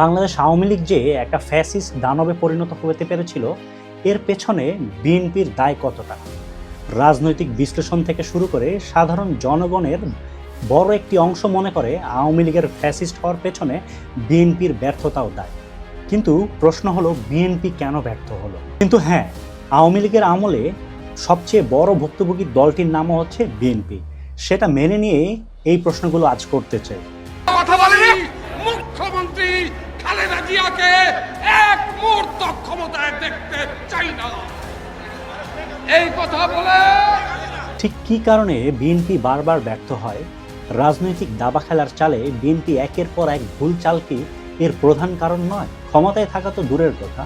বাংলাদেশ আওয়ামী লীগ যে একটা ফ্যাসিস্ট দানবে পরিণত হতে পেরেছিল, এর পেছনে বিএনপির দায় কতটা? রাজনৈতিক বিশ্লেষণ থেকে শুরু করে সাধারণ জনগণের বড় একটি অংশ মনে করে আওয়ামী লীগের ফ্যাসিস্ট হওয়ার পেছনে বিএনপির ব্যর্থতাও দায়। কিন্তু প্রশ্ন হলো, বিএনপি কেন ব্যর্থ হলো? কিন্তু হ্যাঁ আওয়ামী লীগের আমলে সবচেয়ে বড় ভুক্তভোগী দলটির নামও হচ্ছে বিএনপি। সেটা মেনে নিয়ে এই প্রশ্নগুলো আজ করতে চাই। জিয়াকে এক মুহূর্ত ক্ষমতায় দেখতে চাই না। এই কথা বলে ঠিক কি কারণে বিএনপি বারবার ব্যর্থ হয়? রাজনৈতিক দাবা খেলার চালে বিএনপি একের পর এক ভুল চাল কি এর প্রধান কারণ নয়। ক্ষমতায় থাকা তো দূরের কথা।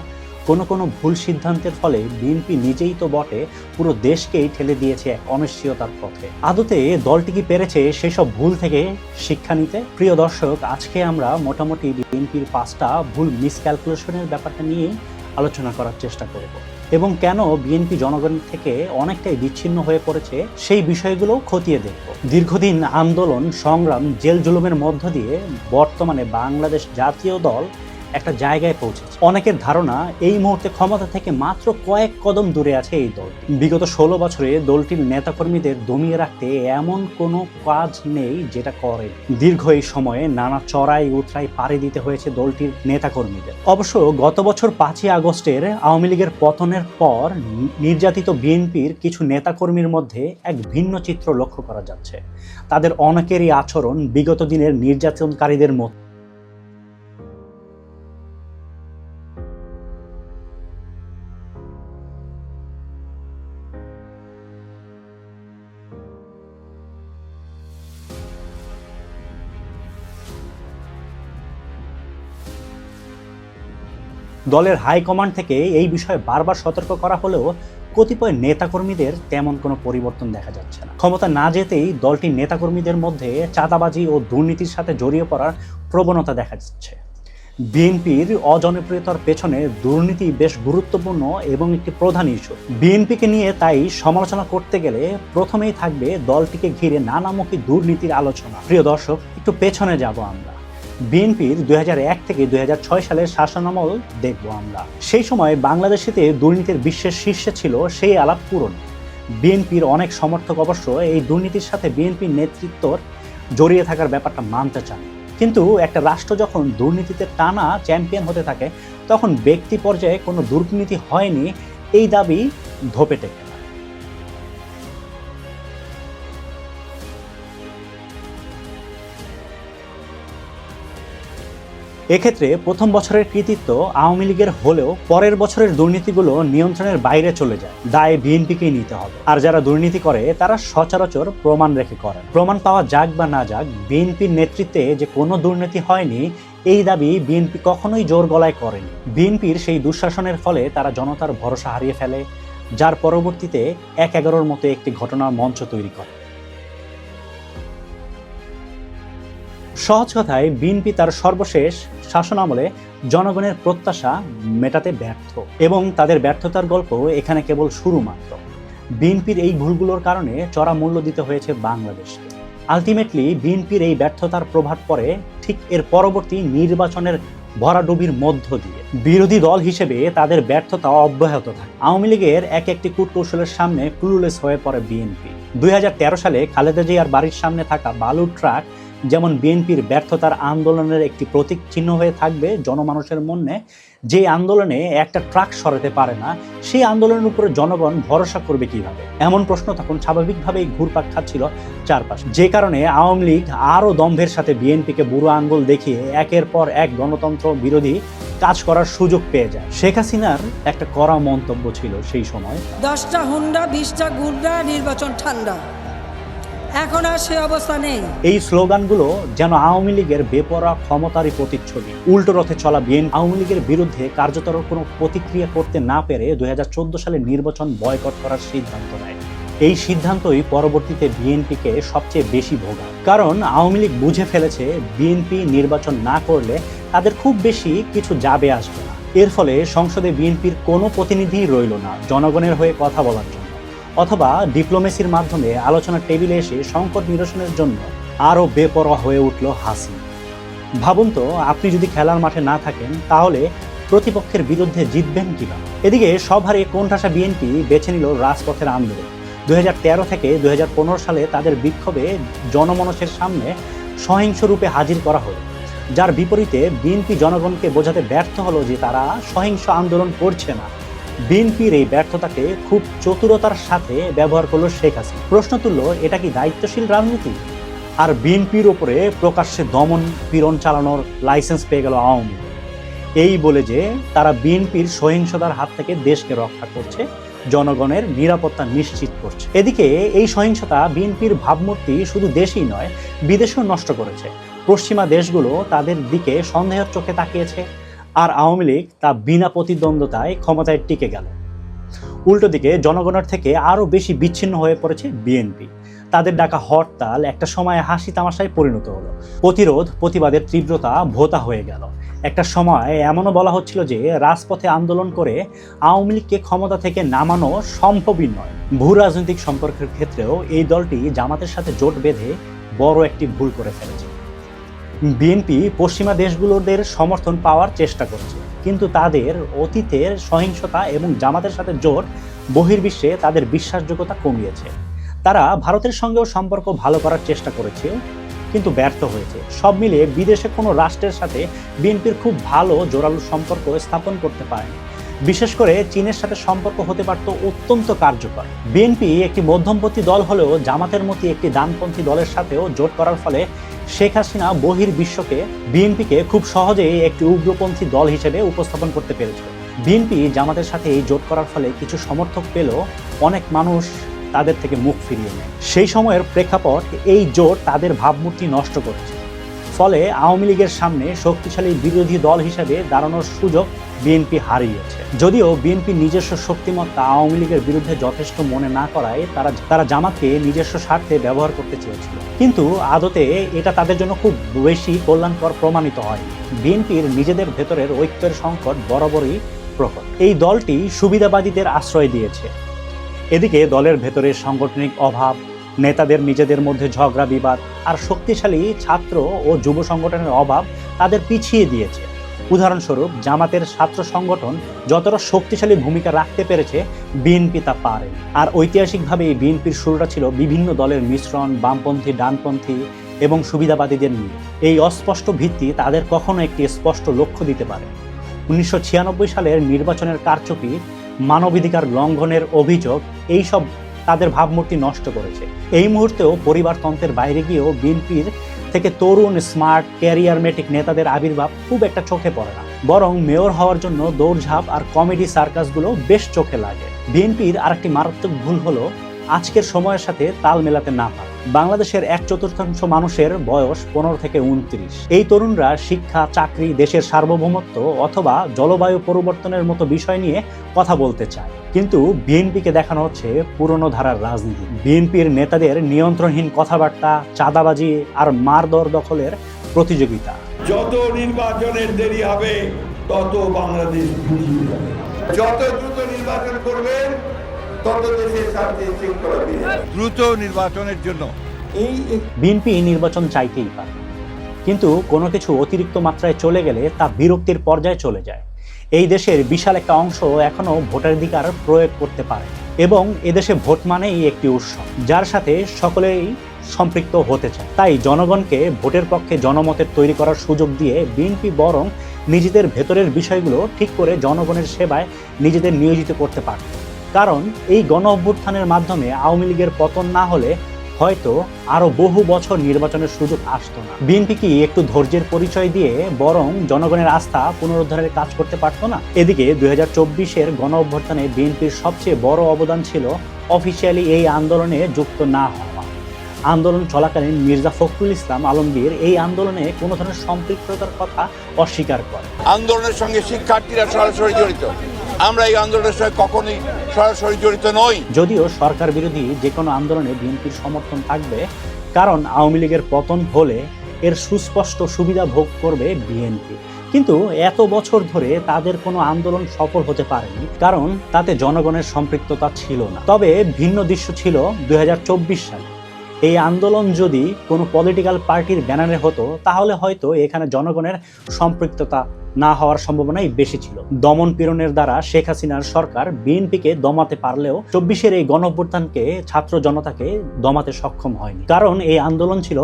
কোনো কোনো ভুল সিদ্ধান্তের ফলে বিএনপি নিজেই তো বটে, পুরো দেশকেই ঠেলে দিয়েছে এক অনিশ্চয়তার পথে। আদতে দলটি কি পেরেছে সেসব ভুল থেকে শিক্ষা নিতে? প্রিয় দর্শক, আজকে আমরা মোটামুটি বিএনপির পাঁচটা ভুল মিসক্যালকুলেশনের ব্যাপারটা নিয়েই আলোচনা করার চেষ্টা করব। এবং কেন বিএনপি জনগণ থেকে অনেকটাই বিচ্ছিন্ন হয়ে পড়েছে সেই বিষয়গুলো খতিয়ে দেখব। দীর্ঘদিন আন্দোলন, সংগ্রাম জেল জুলুমের মধ্য দিয়ে বর্তমানে বাংলাদেশ জাতীয় দল একটা জায়গায় পৌঁছেছে। অনেকের ধারণা এই মুহূর্তে ক্ষমতা থেকে মাত্র কয়েক কদম দূরে আছে এই দল বিগত ষোলো বছরে দলটির নেতাকর্মীদের দমিয়ে রাখতে এমন কোনো কাজ নেই যেটা করে দীর্ঘ এই সময়ে নানা চড়াই উতরাই পাড়ি দিতে হয়েছে দলটির নেতাকর্মীদের। অবশ্য গত বছর পাঁচই আগস্টের আওয়ামী লীগের পতনের পর নির্যাতিত বিএনপির কিছু নেতাকর্মীর মধ্যে এক ভিন্ন চিত্র লক্ষ্য করা যাচ্ছে। তাদের অনেকেরই আচরণ বিগত দিনের নির্যাতনকারীদের মতো দলের হাইকমান্ড থেকে এই বিষয়ে বারবার সতর্ক করা হলেও কতিপয় নেতাকর্মীদের তেমন কোনো পরিবর্তন দেখা যাচ্ছে না। ক্ষমতা না যেতেই দলটির নেতাকর্মীদের মধ্যে চাঁদাবাজি ও দুর্নীতির সাথে জড়িয়ে পড়ার প্রবণতা দেখা যাচ্ছে। বিএনপির অজনপ্রিয়তার পেছনে দুর্নীতি বেশ গুরুত্বপূর্ণ এবং একটি প্রধান ইস্যু। বিএনপিকে নিয়ে তাই সমালোচনা করতে গেলে প্রথমেই থাকবে দলটিকে ঘিরে নানামুখী দুর্নীতির আলোচনা। প্রিয় দর্শক, একটু পেছনে যাব আমরা। বিএনপির দুই হাজার এক থেকে দুই হাজার ছয় সালের শাসনামল দেখব আমরা। সেই সময় বাংলাদেশেতে দুর্নীতির বিশ্বের শীর্ষে ছিল সেই আলাপ পূরণ। বিএনপির অনেক সমর্থক অবশ্য এই দুর্নীতির সাথে বিএনপির নেতৃত্বর জড়িয়ে থাকার ব্যাপারটা মানতে চান। কিন্তু একটা রাষ্ট্র যখন দুর্নীতিতে টানা চ্যাম্পিয়ন হতে থাকে, তখন ব্যক্তি পর্যায়ে কোনো দুর্নীতি হয়নি, এই দাবি ধোপে টেকে। এক্ষেত্রে প্রথম বছরের কৃতিত্ব আওয়ামী লীগের হলেও পরের বছরের দুর্নীতিগুলো নিয়ন্ত্রণের বাইরে চলে যায়। দায় বিএনপিকেই নিতে হবে। আর যারা দুর্নীতি করে, তারা সচরাচর প্রমাণ রেখে করে প্রমাণ পাওয়া যাক বা না যাক, বিএনপির নেতৃত্বে যে কোনো দুর্নীতি হয়নি, এই দাবি বিএনপি কখনোই জোর গলায় করেনি। বিএনপির সেই দুঃশাসনের ফলে তারা জনতার ভরসা হারিয়ে ফেলে, যার পরবর্তীতে এক এগারোর মতো একটি ঘটনার মঞ্চ তৈরি করে। সহজ কথায় বিএনপি তার সর্বশেষ শাসনামলে জনগণের প্রত্যাশা মেটাতে ব্যর্থ এবং তাদের ব্যর্থতার গল্প এখানে কেবল শুরু মাত্র। বিএনপির এই ভুলগুলোর কারণে চড়া মূল্য দিতে হয়েছে বাংলাদেশকে। আলটিমেটলি বিএনপির এই ব্যর্থতার প্রভাব পড়ে ঠিক এর পরবর্তী নির্বাচনের ভরাডুবির মধ্য দিয়ে। বিরোধী দল হিসেবে তাদের ব্যর্থতা অব্যাহত থাকে। আওয়ামী লীগের এক একটি কূটকৌশলের সামনে ক্লুলেস হয়ে পড়ে বিএনপি। দুই হাজার তেরো সালে খালেদা জিয়ার বাড়ির সামনে থাকা বালুর ট্রাক যেমন বিএনপির ব্যর্থতার আন্দোলনের একটি প্রতীক চিহ্ন হয়ে থাকবে জনমানুষের মনে, যে আন্দোলনে একটা ট্রাক সরাতে পারে না, সেই আন্দোলনের উপরে জনগণ ভরসা করবে কীভাবে? এমন প্রশ্ন তখন স্বাভাবিকভাবেই ঘুরপাক খাচ্ছিল চারপাশে। যে কারণে আওয়ামী লীগ আরও দম্ভের সাথে বিএনপিকে বুড়ো আঙ্গুল দেখিয়ে একের পর এক গণতন্ত্র বিরোধী কাজ করার সুযোগ পেয়ে যায়। শেখ হাসিনার একটা কড়া মন্তব্য ছিল সেই সময়। দশটা হুন্ডা, বিশটা গুন্ডা, নির্বাচন ঠান্ডা। এখন আর সে অবস্থা নেই। এই স্লোগানগুলো যেন আওয়ামী লীগের বেপরা ক্ষমতারই প্রতিচ্ছবি। উল্টো রথে চলা বিএন আওয়ামী লীগের বিরুদ্ধে কার্যতর কোনো প্রতিক্রিয়া করতে না পেরে দুই হাজার চোদ্দ সালে নির্বাচন বয়কট করার সিদ্ধান্ত নেয়। এই সিদ্ধান্তই পরবর্তীতে বিএনপিকে সবচেয়ে বেশি ভোগায় কারণ আওয়ামী লীগ বুঝে ফেলেছে বিএনপি নির্বাচন না করলে তাদের খুব বেশি কিছু যাবে আসবে না। এর ফলে সংসদে বিএনপির কোনো প্রতিনিধি রইল না। জনগণের হয়ে কথা বলার অথবা ডিপ্লোমেসির মাধ্যমে আলোচনার টেবিলে এসে সংকট নিরসনের জন্য আরও বেপরোয়া হয়ে উঠল হাসিনা ভাবুন তো, আপনি যদি খেলার মাঠে না থাকেন, তাহলে প্রতিপক্ষের বিরুদ্ধে জিতবেন কিনা এদিকে সব হারে কোণঠাসা বিএনপি বেছে নিল রাজপথের আন্দোলন। দু হাজার তেরো থেকে দু হাজার পনেরো সালে তাদের বিক্ষোভে জনমনসের সামনে সহিংস রূপে হাজির করা হলো। যার বিপরীতে বিএনপি জনগণকে বোঝাতে ব্যর্থ হলো যে তারা সহিংস আন্দোলন করছে না। বিএনপির এই ব্যর্থতাকে খুব চতুরতার সাথে ব্যবহার করল শেখ হাসিনা। প্রশ্ন তুলল, এটা কি দায়িত্বশীল রাজনীতি? আর বিএনপির ওপরে প্রকাশ্যে দমন পীড়ন চালানোর লাইসেন্স পেয়ে গেল আওয়ামী এই বলে যে তারা বিএনপির সহিংসতার হাত থেকে দেশকে রক্ষা করছে, জনগণের নিরাপত্তা নিশ্চিত করছে। এদিকে এই সহিংসতা বিএনপির ভাবমূর্তি শুধু দেশেই নয়, বিদেশেও নষ্ট করেছে। পশ্চিমা দেশগুলো তাদের দিকে সন্দেহের চোখে তাকিয়েছে। আর আওয়ামী লীগ তা বিনা প্রতিদ্বন্দ্বিতায় ক্ষমতায় টিকে গেল। উল্টো দিকে জনগণের থেকে আরও বেশি বিচ্ছিন্ন হয়ে পড়েছে বিএনপি। তাদের ডাকা হরতাল একটা সময় হাসি তামাশায় পরিণত হলো। প্রতিরোধ, প্রতিবাদের তীব্রতা ভোতা হয়ে গেল। একটা সময় এমনও বলা হচ্ছিল যে রাজপথে আন্দোলন করে আওয়ামী লীগকে ক্ষমতা থেকে নামানো সম্ভবই নয়। ভূ রাজনৈতিক সম্পর্কের ক্ষেত্রেও এই দলটি জামাতের সাথে জোট বেঁধে বড় একটি ভুল করে ফেলেছে। বিএনপি পশ্চিমা দেশগুলোদের সমর্থন পাওয়ার চেষ্টা করছে। কিন্তু তাদের অতীতের সহিংসতা এবং জামাতের সাথে জোট বহির্বিশ্বে তাদের বিশ্বাসযোগ্যতা কমিয়েছে। তারা ভারতের সঙ্গেও সম্পর্ক ভালো করার চেষ্টা করেছে কিন্তু ব্যর্থ হয়েছে। সব মিলিয়ে বিদেশে কোনো রাষ্ট্রের সাথে বিএনপির খুব ভালো জোরালো সম্পর্ক স্থাপন করতে পারেনি। বিশেষ করে চীনের সাথে সম্পর্ক হতে পারত অত্যন্ত কার্যকর। বিএনপি একটি মধ্যমপন্থী দল হলেও জামাতের মতো একটি ডানপন্থী দলের সাথেও জোট করার ফলে শেখ হাসিনা বহির বিশ্বকে বিএনপিকে খুব সহজেই একটি উগ্রপন্থী দল হিসেবে উপস্থাপন করতে পেরেছিল বিএনপি জামাতের সাথে এই জোট করার ফলে কিছু সমর্থক পেলেও অনেক মানুষ তাদের থেকে মুখ ফিরিয়ে নেয় সেই সময়ের প্রেক্ষাপট এই জোট তাদের ভাবমূর্তি নষ্ট করেছে। ফলে আওয়ামী লীগের সামনে শক্তিশালী বিরোধী দল হিসেবে দাঁড়ানোর সুযোগ বিএনপি হারিয়েছে। যদিও বিএনপি নিজস্ব শক্তিমত্তা আওয়ামী লীগের বিরুদ্ধে যথেষ্ট মনে না করায় তারা তারা জামাতকে নিজস্ব স্বার্থে ব্যবহার করতে চেয়েছিল। কিন্তু আদতে এটা তাদের জন্য খুব বেশি কল্যাণকর প্রমাণিত হয়। বিএনপির নিজেদের ভেতরের ঐক্যের সংকট বরাবরই প্রকট। এই দলটি সুবিধাবাদীদের আশ্রয় দিয়েছে। এদিকে দলের ভেতরে সাংগঠনিক অভাব নেতাদের, নিজেদের মধ্যে ঝগড়া, বিবাদ আর শক্তিশালী ছাত্র ও যুব সংগঠনের অভাব তাদের পিছিয়ে দিয়েছে। উদাহরণস্বরূপ, জামাতের ছাত্র সংগঠন যতটা শক্তিশালী ভূমিকা রাখতে পেরেছে বিএনপি তা পারে আর ঐতিহাসিকভাবে এই বিএনপির শুরুটা ছিল বিভিন্ন দলের মিশ্রণ, বামপন্থী, ডানপন্থী এবং সুবিধাবাদীদের নিয়ে। এই অস্পষ্ট ভিত্তি তাদের কখনো একটি স্পষ্ট লক্ষ্য দিতে পারে উনিশশো ছিয়ানব্বই সালের নির্বাচনের কারচুপি, মানবাধিকার লঙ্ঘনের অভিযোগ, এইসব তাদের ভাবমূর্তি নষ্ট করেছে। এই মুহূর্তেও পরিবারতন্ত্রের বাইরে গিয়েও বিএনপির থেকে তরুণ, স্মার্ট ক্যারিয়ারমেটিক নেতাদের আবির্ভাব খুব একটা চোখে পড়ে না। বরং মেয়র হওয়ার জন্য দৌড়ঝাঁপ আর কমেডি সার্কাসগুলো বেশ চোখে লাগে। বিএনপির আরেকটি মারাত্মক ভুল হলো আজকের সময়ের সাথে তাল মেলাতে না পারা। বাংলাদেশের এক চতুর্থাংশ মানুষের বয়স পনেরো থেকে উনত্রিশ। এই তরুণরা শিক্ষা, চাকরি, দেশের সার্বভৌমত্ব অথবা জলবায়ু পরিবর্তনের মতো বিষয় নিয়ে কথা বলতে চায়। কিন্তু বিএনপিকে দেখানো হচ্ছে পুরনো ধারার রাজনীতি। বিএনপির নেতাদের নিয়ন্ত্রণহীন কথাবার্তা, চাঁদাবাজি আর মারদর দখলের প্রতিযোগিতা। যত নির্বাচনের দেরি হবে, তত বাংলাদেশ যত দ্রুত নির্বাচন করবেন দ্রুত নির্বাচনের জন্য। এই বিএনপি নির্বাচন চাইতেই পারে। কিন্তু কোনো কিছু অতিরিক্ত মাত্রায় চলে গেলে তা বিরক্তির পর্যায়ে চলে যায়। এই দেশের বিশাল একটা অংশ এখনও ভোটাধিকার প্রয়োগ করতে পারে এবং এদেশে ভোট মানেই একটি উৎসব, যার সাথে সকলেই সম্পৃক্ত হতে চায়। তাই জনগণকে ভোটের পক্ষে জনমতের তৈরি করার সুযোগ দিয়ে বিএনপি বরং নিজেদের ভেতরের বিষয়গুলো ঠিক করে জনগণের সেবায় নিজেদের নিয়োজিত করতে পারত। কারণ এই গণ অভ্যুত্থানের মাধ্যমে আওয়ামী লীগের পতন না হলে হয়তো আরও বহু বছর নির্বাচনের সুযোগ আসতো না। বিএনপি কি একটু ধৈর্যের পরিচয় দিয়ে বরং জনগণের আস্থা পুনরুদ্ধারের কাজ করতে পারতো না? এদিকে দুই হাজার চব্বিশের গণ অভ্যর্থনে বিএনপির সবচেয়ে বড় অবদান ছিল অফিসিয়ালি এই আন্দোলনে যুক্ত না হওয়া। আন্দোলন চলাকালীন মির্জা ফখরুল ইসলাম আলমগীর এই আন্দোলনে কোনো ধরনের সম্পৃক্ততার কথা অস্বীকার করে। আন্দোলনের সঙ্গে শিক্ষার্থীরা সরাসরি জড়িত। আমরা এই আন্দোলনের সঙ্গে কখনোই সরাসরি জড়িত নই। যদিও সরকার বিরোধী যে কোনো আন্দোলনে বিএনপির সমর্থন থাকবে, কারণ আওয়ামী লীগের পতন হলে এর সুস্পষ্ট সুবিধা ভোগ করবে বিএনপি। কিন্তু এত বছর ধরে তাদের কোনো আন্দোলন সফল হতে পারেনি, কারণ তাতে জনগণের সম্পৃক্ততা ছিল না। তবে ভিন্ন দৃশ্য ছিল দুই হাজার চব্বিশ সালে। এই আন্দোলন যদি কোনো পলিটিক্যাল পার্টির ব্যানারে হতো, তাহলে হয়তো এখানে জনগণের সম্পৃক্ততা না হওয়ার সম্ভাবনাই বেশি ছিল। দমন পীড়নের দ্বারা শেখ হাসিনার সরকার বিএনপিকে দমাতে পারলেও চব্বিশের এই গণঅভ্যুত্থানকে ছাত্র জনতাকে দমাতে সক্ষম হয়নি। কারণ এই আন্দোলন ছিল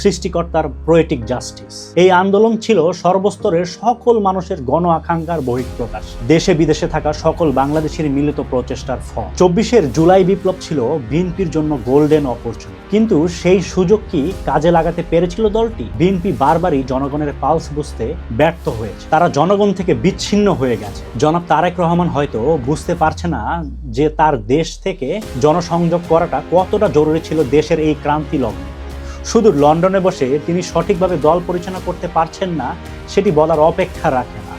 সৃষ্টিকর্তার প্রয়েটিক জাস্টিস এই আন্দোলন ছিল সর্বস্তরের সকল মানুষের গণ আকাঙ্ক্ষার বহিঃপ্রকাশ। দেশে বিদেশে থাকা সকল বাংলাদেশের মিলিত প্রচেষ্টার ফল। চব্বিশের জুলাই বিপ্লব ছিল বিএনপির জন্য গোল্ডেন অপরচুনিটি কিন্তু সেই সুযোগ কি কাজে লাগাতে পেরেছিল দলটি? বিএনপি বারবারই জনগণের পালস বুঝতে ব্যর্থ হয়েছে। তারা জনগণ থেকে বিচ্ছিন্ন হয়ে গেছে। জনাব তারেক রহমান হয়তো বুঝতে পারছে না যে তার দেশ থেকে জনসংযোগ করাটা কতটা জরুরি ছিল দেশের এই ক্রান্তি লগ্নে। শুধু লন্ডনে বসে তিনি সঠিকভাবে দল পরিচালনা করতে পারছেন না, সেটি বলার অপেক্ষা রাখে না।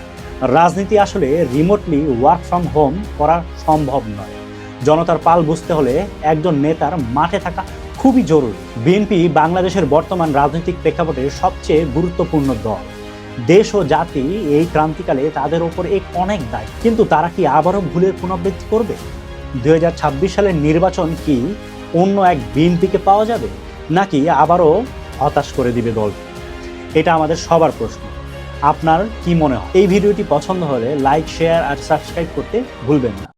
রাজনীতি আসলে রিমোটলি ওয়ার্ক ফ্রম হোম করা সম্ভব নয়। জনতার পাল বুঝতে হলে একজন নেতার মাঠে থাকা খুবই জরুরি। বিএনপি বাংলাদেশের বর্তমান রাজনৈতিক প্রেক্ষাপটে সবচেয়ে গুরুত্বপূর্ণ দল। দেশ ও জাতি এই ক্রান্তিকালে তাদের ওপর এক অনেক দায়। কিন্তু তারা কি আবারও ভুলের পুনরাবৃত্তি করবে? দু হাজার ছাব্বিশ সালের নির্বাচন কি অন্য এক বিএনপিকে পাওয়া যাবে? নাকি আবারও হতাশ করে দিবে দল? এটা আমাদের সবার প্রশ্ন। আপনার কি মনে হয়? এই ভিডিওটি পছন্দ হলে লাইক, শেয়ার আর সাবস্ক্রাইব করতে ভুলবেন না।